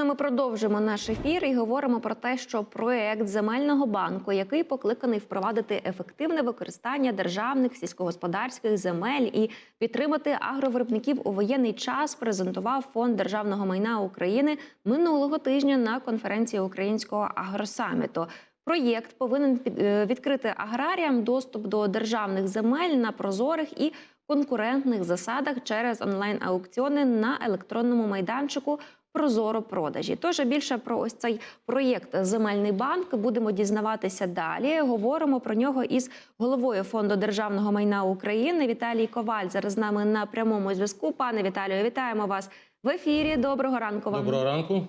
Ну, ми продовжимо наш ефір і говоримо про те, що проект земельного банку, який покликаний впровадити ефективне використання державних сільськогосподарських земель і підтримати агровиробників у воєнний час, презентував фонд державного майна України минулого тижня на конференції українського агросаміту. Проєкт повинен е, відкрити аграріям доступ до державних земель на прозорих і конкурентних засадах через онлайн-аукціони на електронному майданчику Прозоро продажі. Тож більше про ось цей проєкт Земельний банк будемо дізнаватися далі. Говоримо про нього із головою фонду державного майна України Віталій Коваль. Зараз з нами на прямому зв'язку. Пане Віталію, вітаємо вас в ефірі. Доброго ранку вам. Доброго ранку.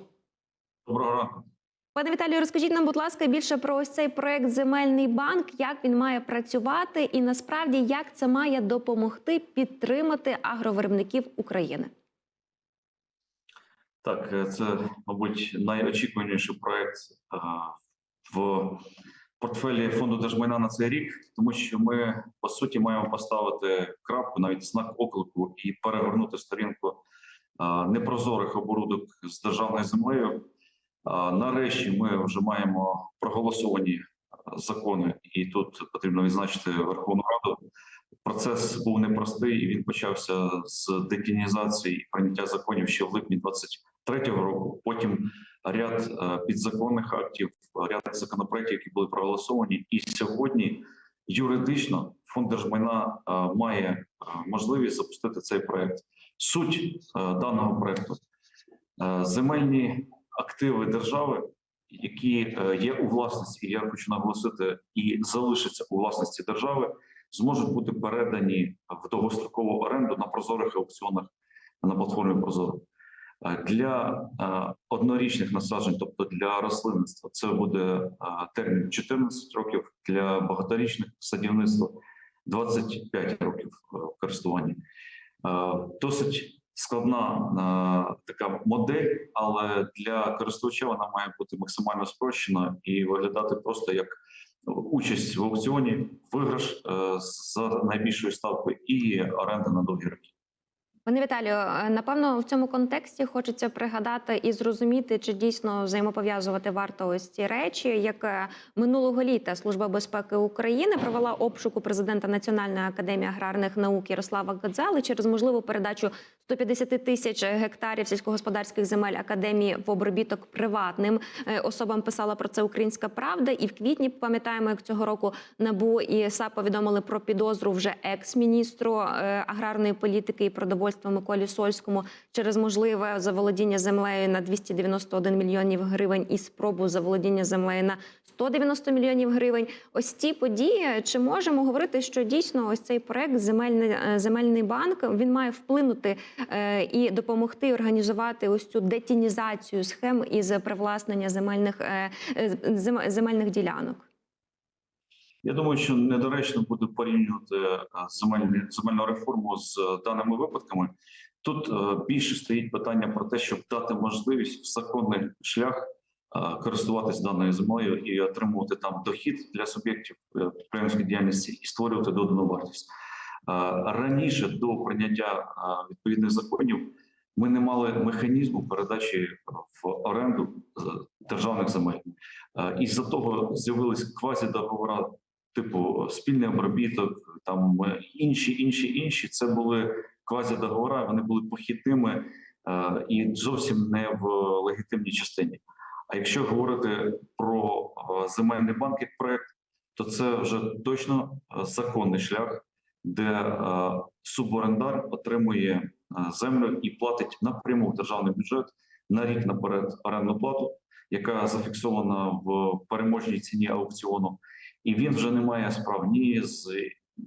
Доброго ранку. Пане Віталію, розкажіть нам, будь ласка, більше про ось цей проект Земельний банк, як він має працювати, і насправді як це має допомогти підтримати агровиробників України. Так, е, це, мабуть, найочікуваніший проект е, в портфелі фонду держмайна на цей рік, тому що ми по суті маємо поставити крапку, навіть знак оклику, і перегорнути сторінку е, непрозорих оборудок з державною землею. Нарешті ми вже маємо проголосовані закони, і тут потрібно відзначити Верховну Раду. Процес був непростий, і він почався з детінізації і прийняття законів ще в липні 23-го року. Потім ряд е, підзаконних актів, ряд законопроєктів, які були проголосовані. І сьогодні юридично фонд держмайна е, має е, можливість запустити цей проект. Суть даного проекту земельні активи держави, які є у власності, і я хочу наголосити, і залишаться у власності держави зможуть бути передані в довгострокову оренду на прозорих аукціонах на платформі Прозоро. Для однорічних насаджень, тобто для рослинництва, це буде термін 14 років, для багаторічних садівництва 25 років е, в користуванні. Е, Досить складна е, така модель, але для користувача вона має бути максимально спрощена і виглядати просто як участь в аукціоні, виграш за найбільшою ставкою і оренда на довгі роки. Пане Віталію, е, напевно, в цьому контексті хочеться пригадати і зрозуміти, чи дійсно взаємопов'язувати варто ось ці речі. Як е, минулого літа Служба безпеки України провела обшук у президента Національної академії аграрних наук Ярослава Гадзали через можливу передачу 150 тисяч гектарів сільськогосподарських земель академії в обробіток приватним е, особам. Писала про це Українська Правда. І в квітні пам'ятаємо, як цього року НАБУ і САП повідомили про підозру вже екс-міністру аграрної політики і продовольства Миколі Сольському через можливе заволодіння землею на 291 мільйонів гривень і спробу заволодіння землею на 190 мільйонів гривень. Ось ці події. Чи можемо говорити, що дійсно ось цей проект земельний е, земельний банк він має вплинути е, і допомогти організувати ось цю детінізацію схем із привласнення земельних е, земельних ділянок? Я думаю, що недоречно буде порівнювати е, земельні, земельну реформу з е, даними випадками. Тут е, більше стоїть питання про те, щоб дати можливість в законний шлях користуватись даною землею і отримувати там дохід для суб'єктів підприємської діяльності і створювати додану вартість. Раніше до прийняття відповідних законів ми не мали механізму передачі в оренду державних земель. Е, Із-за того з'явились квазідоговора типу спільний обробіток, там е, інші, інші, інші. Це були квазідоговора, вони були похідними е, і зовсім не в легітимній частині. А якщо говорити про е, земельний банк як проект, то це вже точно е, законний шлях, де е, суборендар отримує землю і платить напряму в державний бюджет на рік наперед орендну плату, яка зафіксована в переможній ціні аукціону і він вже не має справ ні з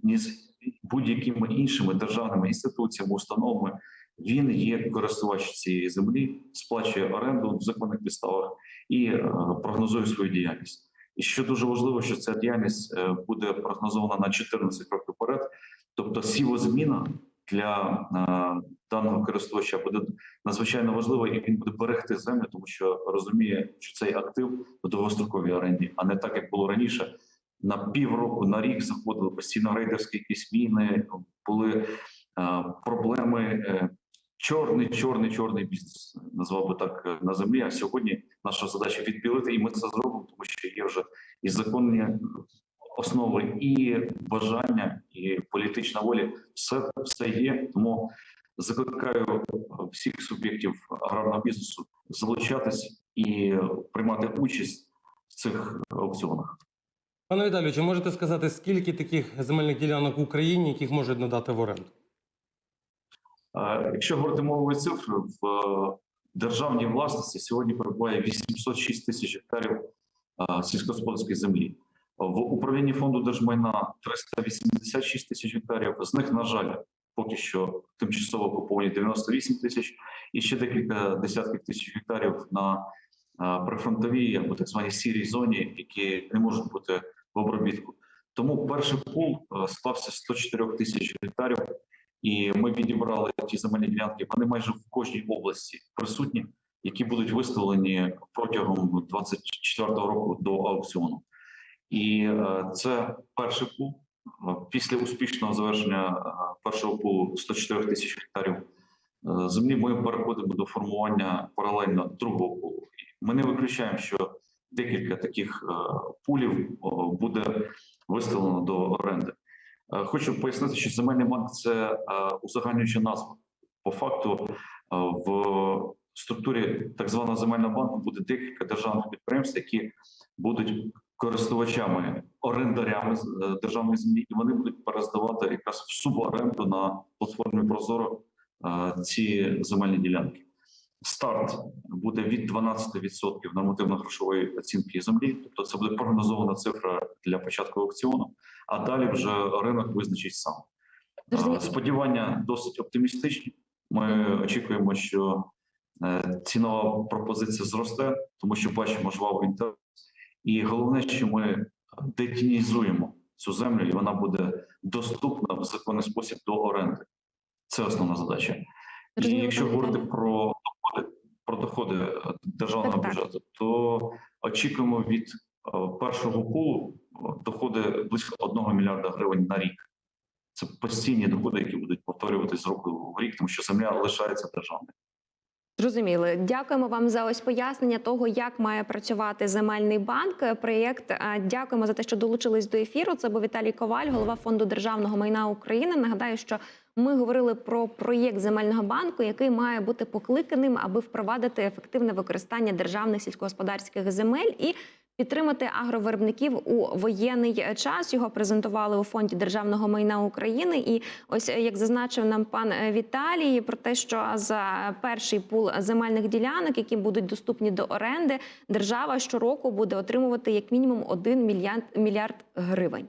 ні з будь-якими іншими державними інституціями, установами. Він є користувач цієї землі, сплачує оренду в законних підставах і е, прогнозує свою діяльність. І що дуже важливо, що ця діяльність е, буде прогнозована на 14 років вперед. Тобто, сівозміна для е, даного користувача буде надзвичайно важлива, і він буде берегти землю, тому що розуміє, що цей актив в довгостроковій оренді, а не так як було раніше на півроку, на рік заходили постійно рейдерські якісь війни, були е, проблеми е, чорний, чорний, чорний бізнес, назвав би так на землі. А сьогодні наша задача відбілити, і ми це зробимо, тому що є вже і законні основи, і бажання, і політична воля. Все, все є. Тому закликаю всіх суб'єктів аграрного бізнесу залучатись і приймати участь в цих аукціонах. Пане Віталію, чи можете сказати, скільки таких земельних ділянок в Україні, яких можуть надати в оренду? Якщо говорити мовою цифри, в е, державній власності сьогодні перебуває 806 тисяч гектарів е, сільськогосподарської землі. В управлінні фонду держмайна 386 тисяч гектарів. З них, на жаль, поки що тимчасово окуповані 98 тисяч, і ще декілька десятків тисяч гектарів на е, прифронтовій або так званій сірій зоні, які не можуть бути в обробітку. Тому перший пул е, склався 104 тисяч гектарів. І ми відібрали ті земельні ділянки. Вони майже в кожній області присутні, які будуть виставлені протягом 24-го року до аукціону. І е, це перший пул. Е, Після успішного завершення е, першого пулу 104 тисяч гектарів землі. Ми переходимо до формування паралельно другого пулу. Ми не виключаємо, що декілька таких пулів буде виставлено до оренди. Хочу пояснити, що земельний банк це узагальнююча назва. По факту, в структурі так званого земельного банку буде декілька державних підприємств, які будуть користувачами, орендарями е, державної землі, і вони будуть перездавати якраз в суборенду на платформі Прозоро е, ці земельні ділянки. Старт буде від 12% нормативно-грошової оцінки землі, тобто це буде прогнозована цифра для початку аукціону а далі вже ринок визначить сам. Е, Сподівання досить оптимістичні. Ми очікуємо, що цінова пропозиція зросте, тому що бачимо жвавий інтерес. І головне, що ми детінізуємо цю землю, і вона буде доступна в законний спосіб до оренди. Це основна задача. І якщо говорити про доходи, про доходи е, державного бюджету, то очікуємо від е, першого пулу е, доходи близько 1 мільярда гривень на рік. Це постійні доходи, які будуть повторюватись з року в рік, тому що земля лишається державною. Зрозуміли. Дякуємо вам за ось пояснення того, як має працювати земельний банк. Проєкт. Дякуємо за те, що долучились до ефіру. Це був Віталій Коваль, голова фонду державного майна України. Нагадаю, що ми говорили про проєкт земельного банку, який має бути покликаним, аби впровадити ефективне використання державних сільськогосподарських земель і. Підтримати агровиробників у воєнний час його презентували у фонді державного майна України. І ось е, як зазначив нам пан е, Віталій, про те, що за перший пул земельних ділянок, які будуть доступні до оренди, держава щороку буде отримувати як мінімум 1 мільярд мільярд гривень.